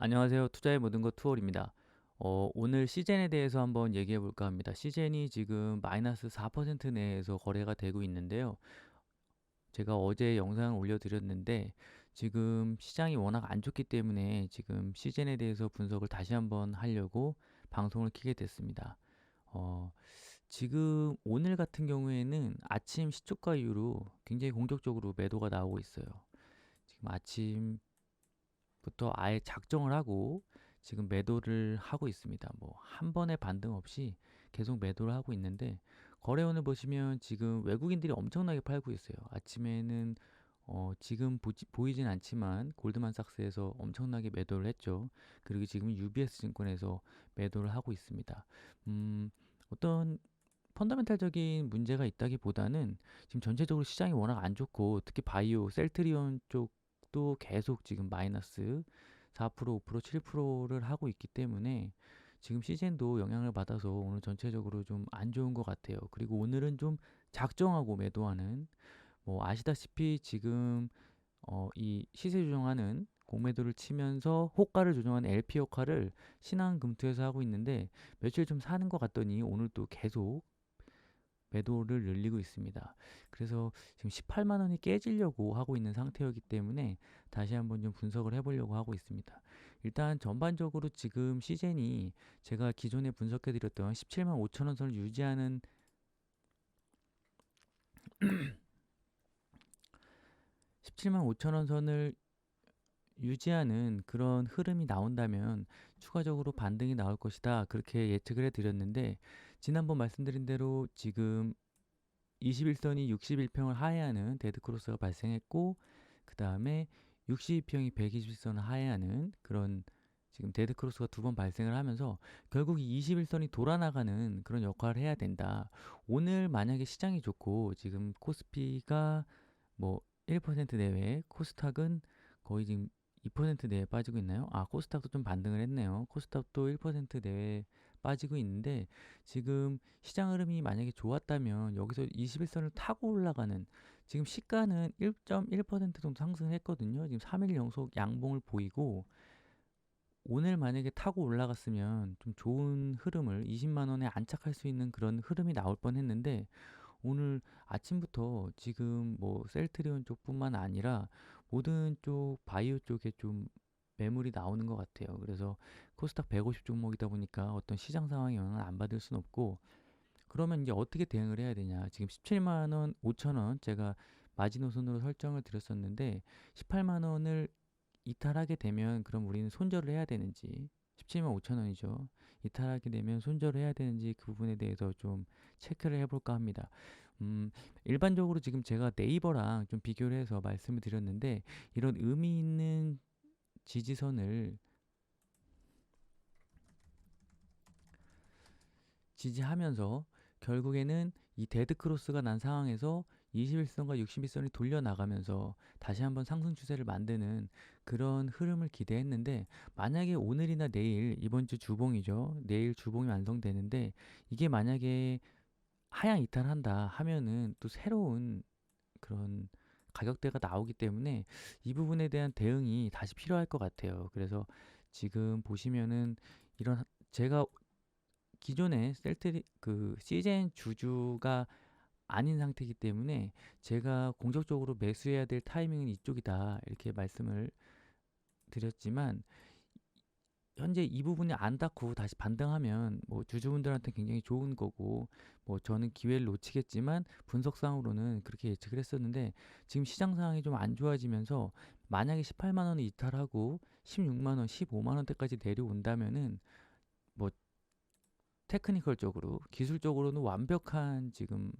안녕하세요. 투자의 모든 것 투월입니다. 어, 오늘 시젠에 대해서 한번 얘기해 볼까 합니다. 시젠이 지금 마이너스 4% 내에서 거래가 되고 있는데요. 제가 어제 영상을 올려드렸는데 지금 시장이 워낙 안 좋기 때문에 지금 시젠에 대해서 분석을 다시 한번 하려고 방송을 키게 됐습니다. 어, 지금 오늘 같은 경우에는 아침 시초가 이후로 굉장히 공격적으로 매도가 나오고 있어요. 지금 아침 부터 아예 작정을 하고 지금 매도를 하고 있습니다. 뭐 한 번의 반등 없이 계속 매도를 하고 있는데 거래원을 보시면 지금 외국인들이 엄청나게 팔고 있어요. 아침에는 어 지금 보지, 보이진 않지만 골드만삭스에서 엄청나게 매도를 했죠. 그리고 지금 UBS 증권에서 매도를 하고 있습니다. 음, 어떤 펀더멘탈적인 문제가 있다기보다는 지금 전체적으로 시장이 워낙 안 좋고 특히 바이오, 셀트리온 쪽 도 계속 지금 마이너스 4%, 5%, 7%를 하고 있기 때문에 지금 시즌도 영향을 받아서 오늘 전체적으로 좀 안 좋은 것 같아요. 그리고 오늘은 좀 작정하고 매도하는 뭐 아시다시피 지금 어, 이 시세 조정하는 공매도를 치면서 호가를 조정하는 LP 역할을 신한금투에서 하고 있는데 며칠 좀 사는 것 같더니 오늘 또 계속 매도를 늘리고 있습니다. 그래서 지금 18만 원이 깨지려고 하고 있는 상태이기 때문에 다시 한번 좀 분석을 해보려고 하고 있습니다. 일단 전반적으로 지금 시젠이 제가 기존에 분석해드렸던 17만 5천 원 선을 유지하는 17만 5천 원 선을 유지하는 그런 흐름이 나온다면 추가적으로 반등이 나올 것이다. 그렇게 예측을 해드렸는데 지난번 말씀드린 대로 지금 21선이 61평을 하회하는 데드크로스가 발생했고 그 다음에 62평이 121선을 하회하는 그런 지금 데드크로스가 두 번 발생을 하면서 결국 이 21선이 돌아나가는 그런 역할을 해야 된다. 오늘 만약에 시장이 좋고 지금 코스피가 뭐 1% 내외, 코스닥은 거의 지금 2% 내에 빠지고 있나요? 아, 코스닥도 좀 반등을 했네요. 코스닥도 1% 내에 빠지고 있는데 지금 시장 흐름이 만약에 좋았다면 여기서 21선을 타고 올라가는 지금 시가는 1.1% 정도 상승을 했거든요. 지금 3일 연속 양봉을 보이고 오늘 만약에 타고 올라갔으면 좀 좋은 흐름을 20만 원에 안착할 수 있는 그런 흐름이 나올 뻔했는데 오늘 아침부터 지금 뭐 셀트리온 쪽뿐만 아니라 모든 쪽 바이오 쪽에 좀 매물이 나오는 것 같아요. 그래서 코스닥 150 종목이다 보니까 어떤 시장 상황에 영향을 안 받을 수는 없고 그러면 이제 어떻게 대응을 해야 되냐? 지금 17만 원, 5천 원 제가 마지노선으로 설정을 드렸었는데 18만 원을 이탈하게 되면 그럼 우리는 손절을 해야 되는지 17만 5천 원이죠. 이탈하게 되면 손절을 해야 되는지 그 부분에 대해서 좀 체크를 해볼까 합니다. 음, 일반적으로 지금 제가 네이버랑 좀 비교를 해서 말씀을 드렸는데 이런 의미 있는 지지선을 지지하면서 결국에는 이 데드 크로스가 난 상황에서 21선과 61선이 돌려 나가면서 다시 한번 상승 추세를 만드는 그런 흐름을 기대했는데 만약에 오늘이나 내일 이번 주 주봉이죠. 내일 주봉이 완성되는데 이게 만약에 하향 이탈한다 하면은 또 새로운 그런 가격대가 나오기 때문에 이 부분에 대한 대응이 다시 필요할 것 같아요. 그래서 지금 보시면은 이런 제가 기존에 셀트리 그 시젠 주주가 아닌 상태이기 때문에 제가 공격적으로 매수해야 될 타이밍은 이쪽이다 이렇게 말씀을 드렸지만 현재 이 부분이 안 닿고 다시 반등하면 뭐 주주분들한테 굉장히 좋은 거고 뭐 저는 기회를 놓치겠지만 분석상으로는 그렇게 예측을 했었는데 지금 시장 상황이 좀 안 좋아지면서 만약에 18만 원을 이탈하고 16만 원, 15만 원대까지 내려온다면은 뭐 테크니컬적으로 기술적으로는 완벽한 지금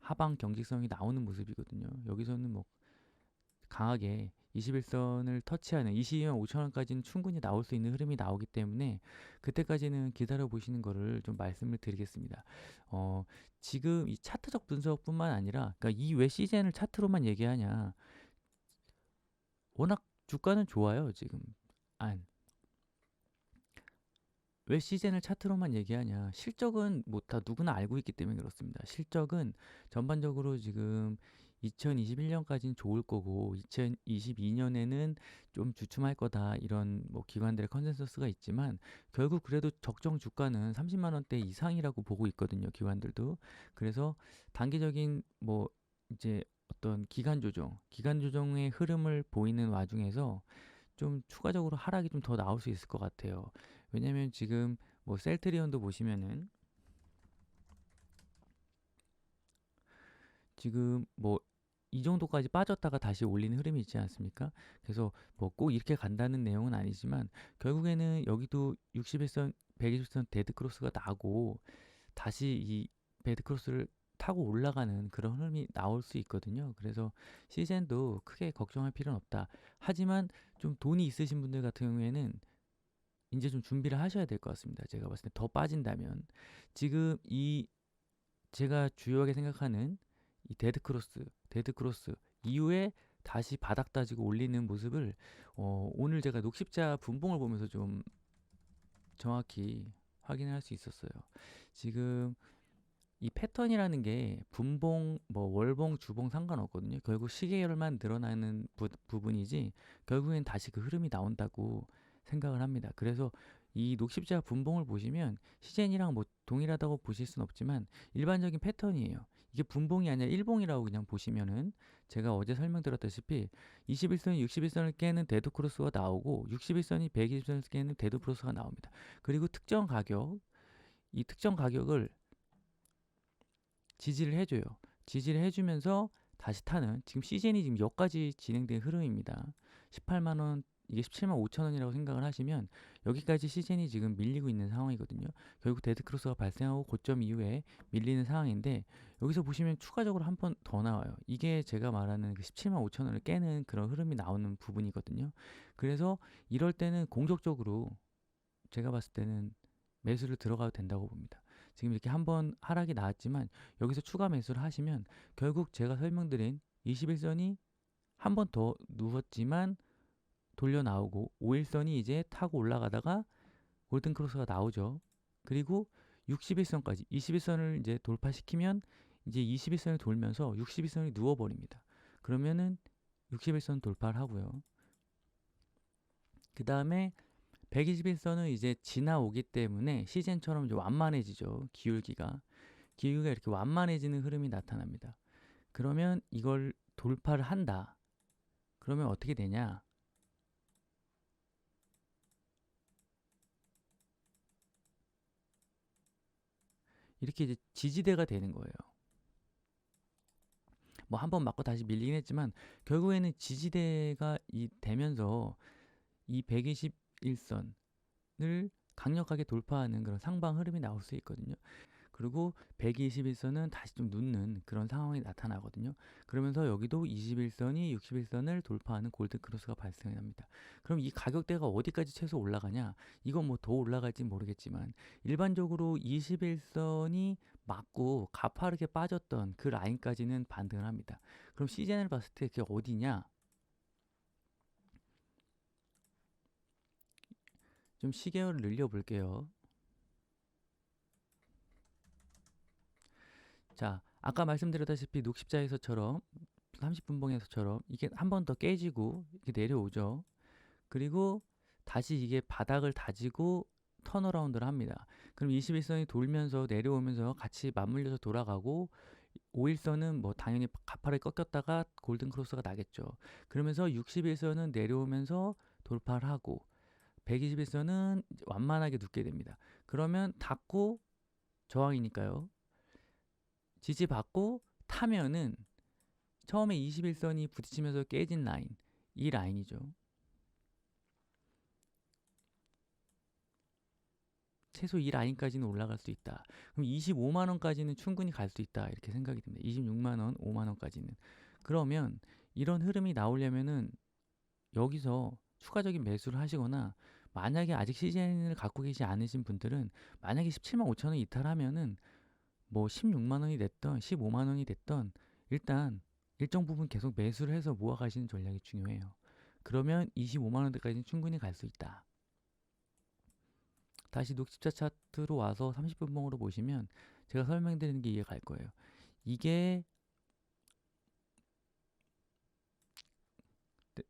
하방 경직성이 나오는 모습이거든요. 여기서는 뭐 강하게 21선을 터치하는 22만 5천 원까지는 충분히 나올 수 있는 흐름이 나오기 때문에 그때까지는 기다려 보시는 거를 좀 말씀을 드리겠습니다. 어, 지금 이 차트적 분석뿐만 아니라 그러니까 이 왜 시즌을 차트로만 얘기하냐? 워낙 주가는 좋아요, 지금. 안. 왜 시즌을 차트로만 얘기하냐? 실적은 뭐 다 누구나 알고 있기 때문에 그렇습니다. 실적은 전반적으로 지금 2021년까지는 좋을 거고 2022년에는 좀 주춤할 거다 이런 뭐 기관들의 컨센서스가 있지만 결국 그래도 적정 주가는 30만 원대 이상이라고 보고 있거든요. 기관들도. 그래서 단기적인 뭐 이제 어떤 기간 조정, 기간 조정의 흐름을 보이는 와중에서 좀 추가적으로 하락이 좀 더 나올 수 있을 것 같아요. 왜냐면 지금 뭐 셀트리온도 보시면은 지금 뭐 이 정도까지 빠졌다가 다시 올리는 흐름이 있지 않습니까? 그래서 뭐 꼭 이렇게 간다는 내용은 아니지만 결국에는 여기도 61선, 120선 데드 크로스가 나고 다시 이 데드 크로스를 타고 올라가는 그런 흐름이 나올 수 있거든요. 그래서 시즌도 크게 걱정할 필요는 없다. 하지만 좀 돈이 있으신 분들 같은 경우에는 이제 좀 준비를 하셔야 될 것 같습니다. 제가 봤을 때 더 빠진다면 지금 이 제가 주요하게 생각하는 이 데드 크로스, 데드 크로스 이후에 다시 바닥 따지고 올리는 모습을 어, 오늘 제가 녹십자 분봉을 보면서 좀 정확히 확인할 수 있었어요. 지금 이 패턴이라는 게 분봉, 뭐 월봉, 주봉 상관없거든요. 결국 시계열만 늘어나는 부, 부분이지 결국엔 다시 그 흐름이 나온다고 생각을 합니다. 그래서 이 녹십자 분봉을 보시면 시젠이랑 뭐 동일하다고 보실 수는 없지만 일반적인 패턴이에요. 이게 분봉이 아니라 일봉이라고 그냥 보시면은 제가 어제 설명드렸다시피 21선이 61선을 깨는 데드 크로스가 나오고 61선이 120선을 깨는 데드 크로스가 나옵니다. 그리고 특정 가격 이 특정 가격을 지지를 해줘요. 지지를 해주면서 다시 타는 지금 시즌이 지금 여기까지 진행된 흐름입니다. 18만 원 이게 17만 5천 원이라고 생각을 하시면 여기까지 시즌이 지금 밀리고 있는 상황이거든요. 결국 데드 크로스가 발생하고 고점 이후에 밀리는 상황인데 여기서 보시면 추가적으로 한 번 더 나와요. 이게 제가 말하는 그 17만 5천 원을 깨는 그런 흐름이 나오는 부분이거든요. 그래서 이럴 때는 공격적으로 제가 봤을 때는 매수를 들어가도 된다고 봅니다. 지금 이렇게 한 번 하락이 나왔지만 여기서 추가 매수를 하시면 결국 제가 설명드린 21선이 한 번 더 누웠지만 돌려 나오고 5일선이 이제 타고 올라가다가 골든 크로스가 나오죠. 그리고 61선까지 21선을 이제 돌파시키면 이제 21선을 돌면서 61선이 누워버립니다. 그러면은 61선 돌파를 하고요. 그 다음에 121선은 이제 지나오기 때문에 시즌처럼 이제 완만해지죠. 기울기가. 기울기가 이렇게 완만해지는 흐름이 나타납니다. 그러면 이걸 돌파를 한다. 그러면 어떻게 되냐? 이렇게 이제 지지대가 되는 거예요. 뭐 한 번 맞고 다시 밀리긴 했지만 결국에는 지지대가 이 되면서 이 121선을 강력하게 돌파하는 그런 상방 흐름이 나올 수 있거든요. 그리고 121선은 다시 좀 눕는 그런 상황이 나타나거든요. 그러면서 여기도 21선이 61선을 돌파하는 골드 크로스가 발생합니다. 그럼 이 가격대가 어디까지 최소 올라가냐? 이건 뭐 더 올라갈지 모르겠지만 일반적으로 21선이 맞고 가파르게 빠졌던 그 라인까지는 반등을 합니다. 그럼 시즌을 봤을 때 그게 어디냐? 좀 시계열을 늘려 볼게요. 자, 아까 말씀드렸다시피 녹십자에서처럼 30분 봉에서처럼 이게 한 번 더 깨지고 이렇게 내려오죠. 그리고 다시 이게 바닥을 다지고 턴어라운드를 합니다. 그럼 21선이 돌면서 내려오면서 같이 맞물려서 돌아가고 5일선은 뭐 당연히 가파르게 꺾였다가 골든 크로스가 나겠죠. 그러면서 61선은 내려오면서 돌파를 하고 121선은 완만하게 눕게 됩니다. 그러면 닫고 저항이니까요. 지지받고 타면은 처음에 21선이 부딪히면서 깨진 라인 이 라인이죠. 최소 이 라인까지는 올라갈 수 있다. 그럼 25만 원까지는 충분히 갈 수 있다. 이렇게 생각이 듭니다. 26만 원, 5만 원까지는. 그러면 이런 흐름이 나오려면은 여기서 추가적인 매수를 하시거나 만약에 아직 시즌을 갖고 계시지 않으신 분들은 만약에 17만 5천 원 이탈하면은 뭐 16만 원이 됐던 15만 원이 됐던 일단 일정 부분 계속 매수를 해서 모아 가시는 전략이 중요해요. 그러면 25만 원대까지는 충분히 갈 수 있다. 다시 녹십자 차트로 와서 30분봉으로 보시면 제가 설명드리는 게 이해 갈 거예요. 이게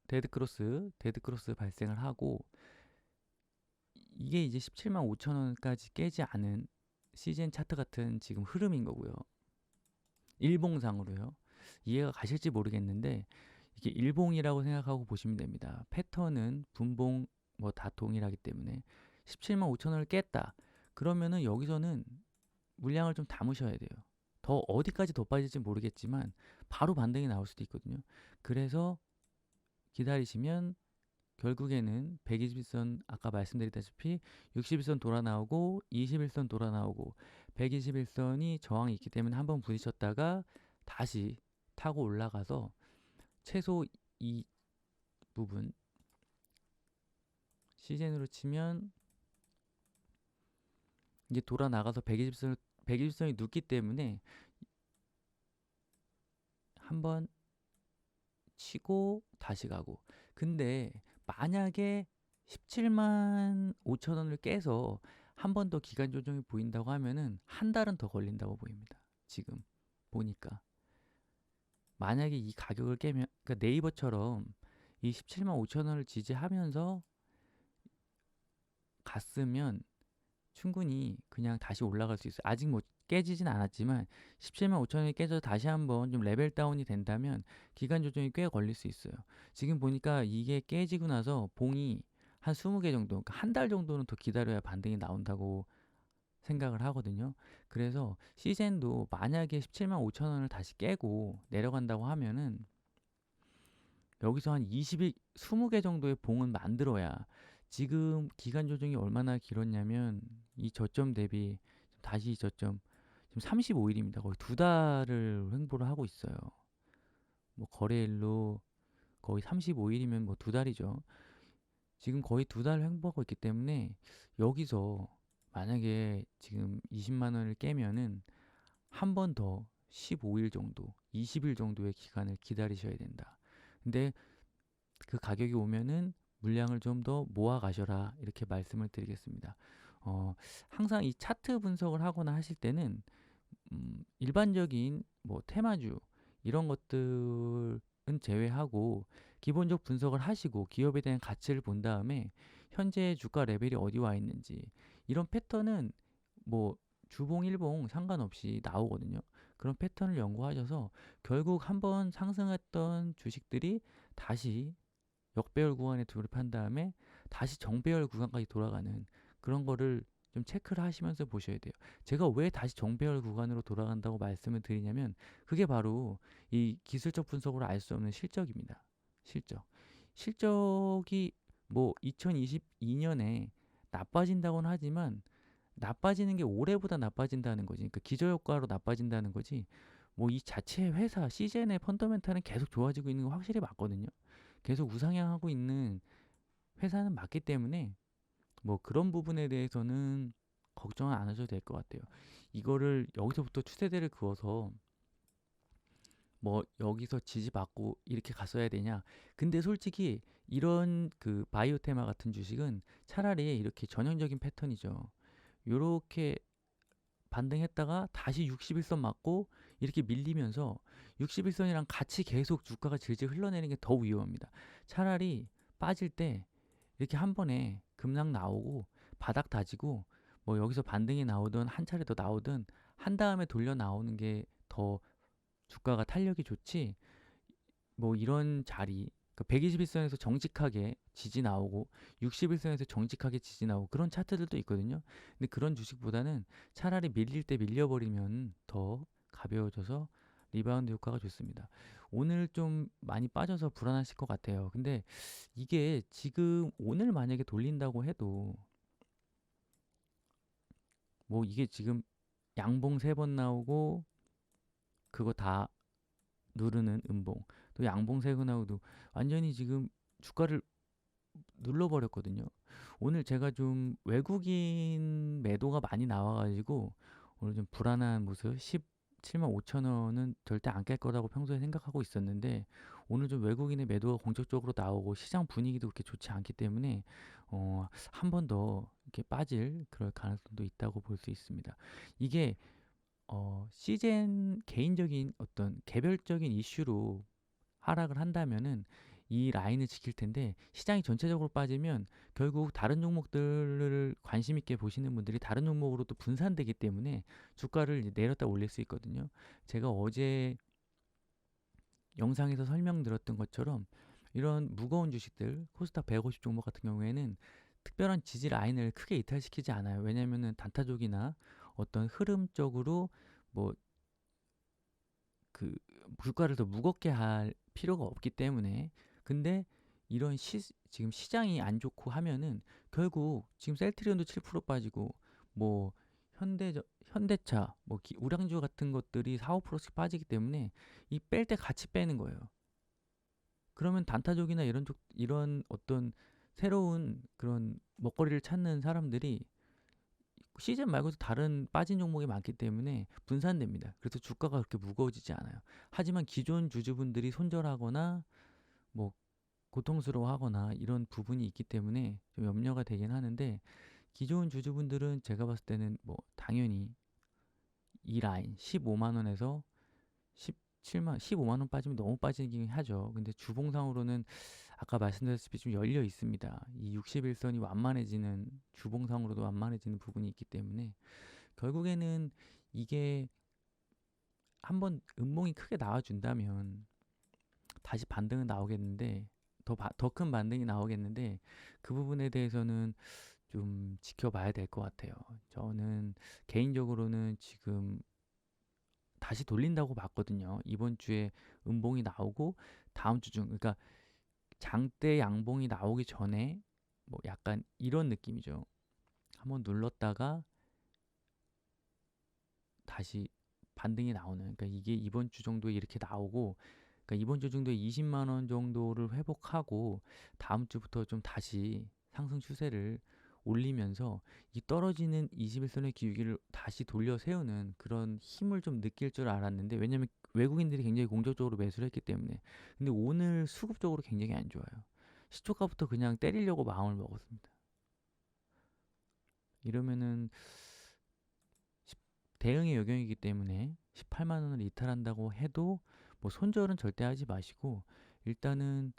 데드 크로스, 데드 크로스 발생을 하고 이게 이제 17만 5천 원까지 깨지 않은 시즌 차트 같은 지금 흐름인 거고요. 일봉상으로요. 이해가 가실지 모르겠는데 이게 일봉이라고 생각하고 보시면 됩니다. 패턴은 분봉 뭐 다 동일하기 때문에 17만 5천 원을 깼다. 그러면은 여기서는 물량을 좀 담으셔야 돼요. 더 어디까지 더 빠질지 모르겠지만 바로 반등이 나올 수도 있거든요. 그래서 기다리시면 결국에는 121선 아까 말씀드렸다시피 61선 돌아 나오고 21선 돌아 나오고 121선이 저항이 있기 때문에 한번 부딪혔다가 다시 타고 올라가서 최소 이 부분 시즌으로 치면 이제 돌아 나가서 120선 120선이 눕기 때문에 한번 치고 다시 가고. 근데 만약에 17만 5천 원을 깨서 한 번 더 기간 조정이 보인다고 하면은 한 달은 더 걸린다고 보입니다. 지금 보니까 만약에 이 가격을 깨면 그러니까 네이버처럼 이 17만 5천 원을 지지하면서 갔으면 충분히 그냥 다시 올라갈 수 있어요. 아직 뭐 깨지진 않았지만 17만 5천 원이 깨져서 다시 한번 좀 레벨 다운이 된다면 기간 조정이 꽤 걸릴 수 있어요. 지금 보니까 이게 깨지고 나서 봉이 한 20개 정도, 그러니까 한 달 정도는 더 기다려야 반등이 나온다고 생각을 하거든요. 그래서 시젠도 만약에 17만 5천 원을 다시 깨고 내려간다고 하면은 여기서 한 20일, 20개 정도의 봉은 만들어야 지금 기간 조정이 얼마나 길었냐면 이 저점 대비 다시 저점 지금 35일입니다. 거의 두 달을 횡보를 하고 있어요. 뭐 거래일로 거의 35일이면 뭐 두 달이죠. 지금 거의 두 달 횡보하고 있기 때문에 여기서 만약에 지금 20만 원을 깨면은 한 번 더 15일 정도, 20일 정도의 기간을 기다리셔야 된다. 근데 그 가격이 오면은 물량을 좀 더 모아 가셔라 이렇게 말씀을 드리겠습니다. 어, 항상 이 차트 분석을 하거나 하실 때는 음, 일반적인 뭐 테마주 이런 것들은 제외하고 기본적 분석을 하시고 기업에 대한 가치를 본 다음에 현재 주가 레벨이 어디 와 있는지 이런 패턴은 뭐 주봉 일봉 상관없이 나오거든요. 그런 패턴을 연구하셔서 결국 한번 상승했던 주식들이 다시 역배열 구간에 돌입한 다음에 다시 정배열 구간까지 돌아가는 그런 거를 좀 체크를 하시면서 보셔야 돼요. 제가 왜 다시 정배열 구간으로 돌아간다고 말씀을 드리냐면 그게 바로 이 기술적 분석으로 알 수 없는 실적입니다. 실적. 실적이 뭐 2022년에 나빠진다고는 하지만 나빠지는 게 올해보다 나빠진다는 거지. 그러니까 기저효과로 나빠진다는 거지. 뭐 이 자체 회사 시즌의 펀더멘탈은 계속 좋아지고 있는 거 확실히 맞거든요. 계속 우상향하고 있는 회사는 맞기 때문에 뭐 그런 부분에 대해서는 걱정 안 하셔도 될 것 같아요. 이거를 여기서부터 추세대를 그어서 뭐 여기서 지지받고 이렇게 갔어야 되냐. 근데 솔직히 이런 그 바이오 테마 같은 주식은 차라리 이렇게 전형적인 패턴이죠. 요렇게 반등했다가 다시 61선 맞고 이렇게 밀리면서 61선이랑 같이 계속 주가가 질질 흘러내리는 게 더 위험합니다. 차라리 빠질 때 이렇게 한 번에 급락 나오고 바닥 다지고 뭐 여기서 반등이 나오든 한 차례 더 나오든 한 다음에 돌려 나오는 게 더 주가가 탄력이 좋지 뭐 이런 자리 그 121선에서 정직하게 지지 나오고 61선에서 정직하게 지지 나오고 그런 차트들도 있거든요. 근데 그런 주식보다는 차라리 밀릴 때 밀려버리면 더 가벼워져서 리바운드 효과가 좋습니다. 오늘 좀 많이 빠져서 불안하실 것 같아요. 근데 이게 지금 오늘 만약에 돌린다고 해도 뭐 이게 지금 양봉 세 번 나오고 그거 다 누르는 음봉 또 양봉 세 번 나오고 완전히 지금 주가를 눌러버렸거든요. 오늘 제가 좀 외국인 매도가 많이 나와가지고 오늘 좀 불안한 모습 17만 5천 원은 절대 안 깰 거라고 평소에 생각하고 있었는데 오늘 좀 외국인의 매도가 공격적으로 나오고 시장 분위기도 그렇게 좋지 않기 때문에 어, 한 번 더 이렇게 빠질 그럴 가능성도 있다고 볼 수 있습니다. 이게 어, 시젠 개인적인 어떤 개별적인 이슈로 하락을 한다면은 이 라인을 지킬 텐데 시장이 전체적으로 빠지면 결국 다른 종목들을 관심 있게 보시는 분들이 다른 종목으로 또 분산되기 때문에 주가를 이제 내렸다 올릴 수 있거든요. 제가 어제 영상에서 설명드렸던 것처럼 이런 무거운 주식들 코스닥 150 종목 같은 경우에는 특별한 지지 라인을 크게 이탈시키지 않아요. 왜냐면은 단타족이나 어떤 흐름적으로 뭐그 주가를 더 무겁게 할 필요가 없기 때문에 근데 이런 시, 지금 시장이 안 좋고 하면은 결국 지금 셀트리온도 7% 빠지고 뭐 현대 현대차 뭐 기, 우량주 같은 것들이 4, 5%씩 빠지기 때문에 이 뺄 때 같이 빼는 거예요. 그러면 단타족이나 이런 쪽 이런 어떤 새로운 그런 먹거리를 찾는 사람들이 시즌 말고도 다른 빠진 종목이 많기 때문에 분산됩니다. 그래서 주가가 그렇게 무거워지지 않아요. 하지만 기존 주주분들이 손절하거나 뭐 고통스러워하거나 이런 부분이 있기 때문에 좀 염려가 되긴 하는데 기존 주주분들은 제가 봤을 때는 뭐 당연히 이 라인 15만 원에서 17만 15만 원 빠지면 너무 빠지긴 하죠. 근데 주봉상으로는 아까 말씀드렸다시피 좀 열려 있습니다. 이 61선이 완만해지는 주봉상으로도 완만해지는 부분이 있기 때문에 결국에는 이게 한번 음봉이 크게 나와준다면 다시 반등은 나오겠는데 더 더 큰 반등이 나오겠는데 그 부분에 대해서는 좀 지켜봐야 될 것 같아요. 저는 개인적으로는 지금 다시 돌린다고 봤거든요. 이번 주에 음봉이 나오고 다음 주 중 그러니까 장대 양봉이 나오기 전에 뭐 약간 이런 느낌이죠. 한번 눌렀다가 다시 반등이 나오는 그러니까 이게 이번 주 정도에 이렇게 나오고 그러니까 이번 주 정도에 20만 원 정도를 회복하고 다음 주부터 좀 다시 상승 추세를 올리면서 이 떨어지는 21선의 기울기를 다시 돌려 세우는 그런 힘을 좀 느낄 줄 알았는데 왜냐면 외국인들이 굉장히 공격적으로 매수를 했기 때문에 근데 오늘 수급적으로 굉장히 안 좋아요. 시초가부터 그냥 때리려고 마음을 먹었습니다. 이러면은 대응의 요경이기 때문에 18만 원을 이탈한다고 해도 뭐 손절은 절대 하지 마시고 일단은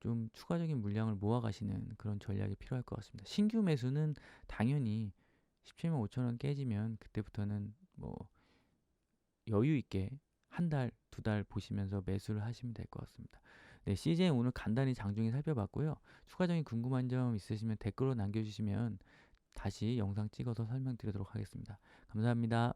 좀 추가적인 물량을 모아가시는 그런 전략이 필요할 것 같습니다. 신규 매수는 당연히 17만 5천 원 깨지면 그때부터는 뭐 여유 있게 한 달, 두 달 보시면서 매수를 하시면 될 것 같습니다. 네, CJ 오늘 간단히 장중에 살펴봤고요. 추가적인 궁금한 점 있으시면 댓글로 남겨주시면 다시 영상 찍어서 설명드리도록 하겠습니다. 감사합니다.